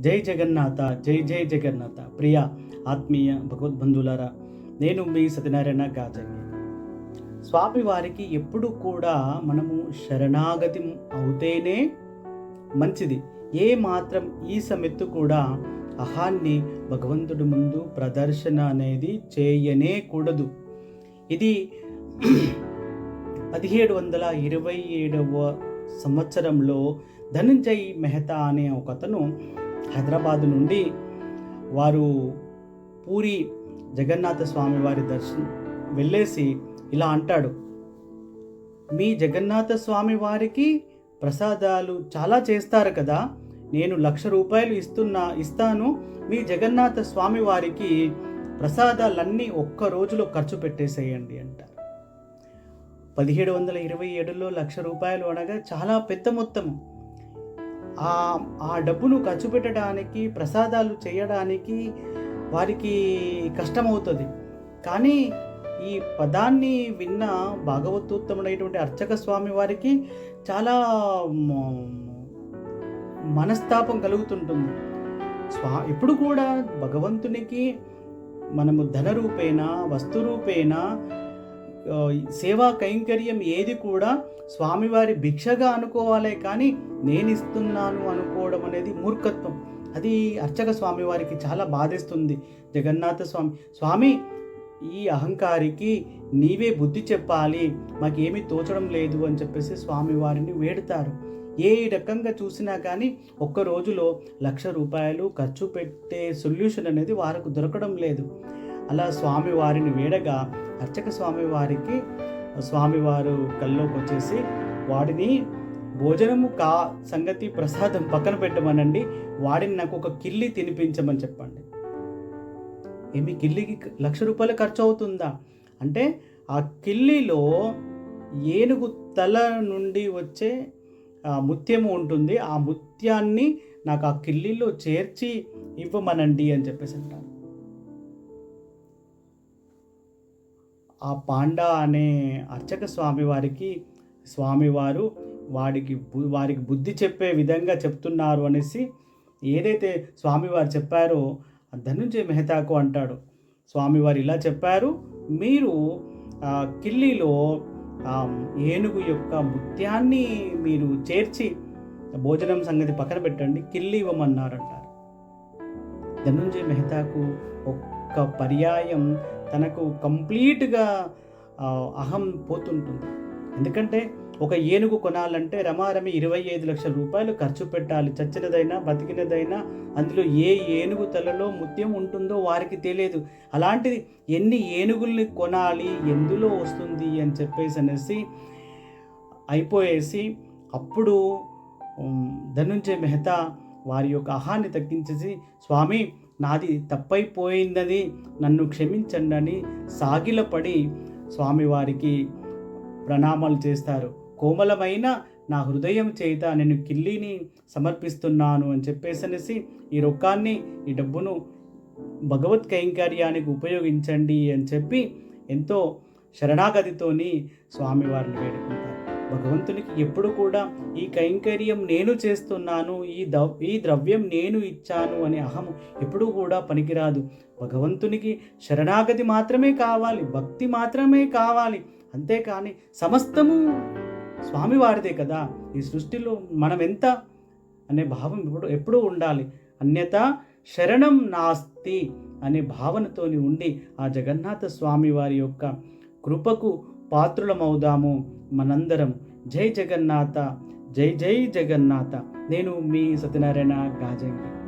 జై జగన్నాథ జై జై జగన్నాథ. ప్రియ ఆత్మీయ భగవద్బంధులారా నేను మీ సత్యనారాయణ గాజంగి. స్వామివారికి ఎప్పుడు కూడా మనము శరణాగతి అవుతేనే మంచిది. ఏ మాత్రం ఈ సమెత్తు కూడా అహాన్ని భగవంతుడి ముందు ప్రదర్శన అనేది చేయనే కూడదు. ఇది పదిహేడు వందల ఇరవై ఏడవ సంవత్సరంలో ధనంజయ్ మెహతా అనే ఒక అతను హైదరాబాద్ నుండి వారు పూరి జగన్నాథ స్వామి వారి దర్శనం వెళ్ళేసి ఇలా అంటాడు మీ జగన్నాథ స్వామి వారికి ప్రసాదాలు చాలా చేస్తారు కదా నేను లక్ష రూపాయలు ఇస్తున్నా ఇస్తాను. మీ జగన్నాథ స్వామి వారికి ప్రసాదాలన్నీ ఒక్క రోజులో ఖర్చు పెట్టేసేయండి అంటారు. పదిహేడు వందల ఇరవై ఏడులో లక్ష రూపాయలు అనగా చాలా పెద్ద మొత్తం ఆ ఆ డబ్బును ఖర్చు పెట్టడానికి ప్రసాదాలు చేయడానికి వారికి కష్టమవుతుంది. కానీ ఈ పదాన్ని విన్న భాగవతోత్తముడైనటువంటి అర్చక స్వామి వారికి చాలా మనస్తాపం కలుగుతుంటుంది. స్వా ఎప్పుడు కూడా భగవంతునికి మనము ధన రూపేణ వస్తు రూపేణ సేవా కైంకర్యం ఏది కూడా స్వామివారి భిక్షగా అనుకోవాలే కానీ నేను ఇస్తున్నాను అనుకోవడం అనేది మూర్ఖత్వం. అది అర్చక స్వామి వారికి చాలా బాధిస్తుంది. జగన్నాథ స్వామి స్వామి ఈ అహంకారికి నీవే బుద్ధి చెప్పాలి. మాకేమీ తోచడం లేదు అని చెప్పేసి స్వామి వారిని వేడుతారు. ఏ రకంగా చూసినా కానీ ఒక్క రోజులో లక్ష రూపాయలు ఖర్చు పెట్టే సొల్యూషన్ అనేది వారికి దొరకడం లేదు. అలా స్వామి వారిని వేడగా అర్చక స్వామి వారికి స్వామివారు కల్లోకి వచ్చేసి వాడిని భోజనము కా సంగతి ప్రసాదం పక్కన పెట్టమనండి. వాడిని నాకు ఒక కిల్లి తినిపించమని చెప్పండి. ఏమి కిల్లికి లక్ష రూపాయలు ఖర్చు అవుతుందా? అంటే ఆ కిల్లిలో ఏనుగు తల నుండి వచ్చే ముత్యము ఉంటుంది. ఆ ముత్యాన్ని నాకు ఆ కిల్లిలో చేర్చి ఇవ్వమనండి అని చెప్పేసి అంటారు. ఆ పాండా అనే అర్చక స్వామి వారికి స్వామివారు వాడికి వారికి బుద్ధి చెప్పే విధంగా చెప్తున్నారు అనేసి ఏదైతే స్వామివారు చెప్పారో ధనుంజయ మెహతాకు అంటాడు. స్వామివారు ఇలా చెప్పారు మీరు కిల్లీలో ఏనుగు యొక్క ముత్యాన్ని మీరు చేర్చి భోజనం సంగతి పక్కన పెట్టండి కిల్లి ఇవ్వమన్నారంటారు. ధనుంజయ మెహతాకు ఒక్క పర్యాయం తనకు కంప్లీట్గా అహం పోతుంటుంది. ఎందుకంటే ఒక ఏనుగు కొనాలంటే రమారమి ఇరవై ఐదు లక్షల రూపాయలు ఖర్చు పెట్టాలి. చచ్చినదైనా బతికినదైనా అందులో ఏ ఏనుగు తలలో ముత్యం ఉంటుందో వారికి తెలియదు. అలాంటిది ఎన్ని ఏనుగుల్ని కొనాలి ఎందులో వస్తుంది అని చెప్పేసి అనేసి అయిపోయేసి అప్పుడు ధనుంజయ మెహతా వారి యొక్క అహాన్ని తగ్గించేసి స్వామి నాది తప్పైపోయిందని నన్ను క్షమించండి అని సాగిలపడి స్వామివారికి ప్రణామాలు చేస్తారు. కోమలమైన నా హృదయం చేత నేను కిల్లీని సమర్పిస్తున్నాను అని చెప్పేసి అనేసి ఈ రొక్కాన్ని ఈ డబ్బును భగవత్ కైంకర్యానికి ఉపయోగించండి అని చెప్పి ఎంతో శరణాగతితోని స్వామివారిని వేడుకుంటారు. భగవంతునికి ఎప్పుడు కూడా ఈ కైంకర్యం నేను చేస్తున్నాను ఈ దవ్ ఈ ద్రవ్యం నేను ఇచ్చాను అనే అహము ఎప్పుడూ కూడా పనికిరాదు. భగవంతునికి శరణాగతి మాత్రమే కావాలి భక్తి మాత్రమే కావాలి. అంతేకాని సమస్తము స్వామివారిదే కదా. ఈ సృష్టిలో మనం ఎంత అనే భావం ఎప్పుడు ఎప్పుడూ ఉండాలి. అన్యత శరణం నాస్తి అనే భావనతోని ఉండి ఆ జగన్నాథ స్వామి వారి యొక్క కృపకు పాత్రులమవుదాము మనందరం. జై జగన్నాథ జై జై జగన్నాథ. నేను మీ సత్యనారాయణ గాజంగి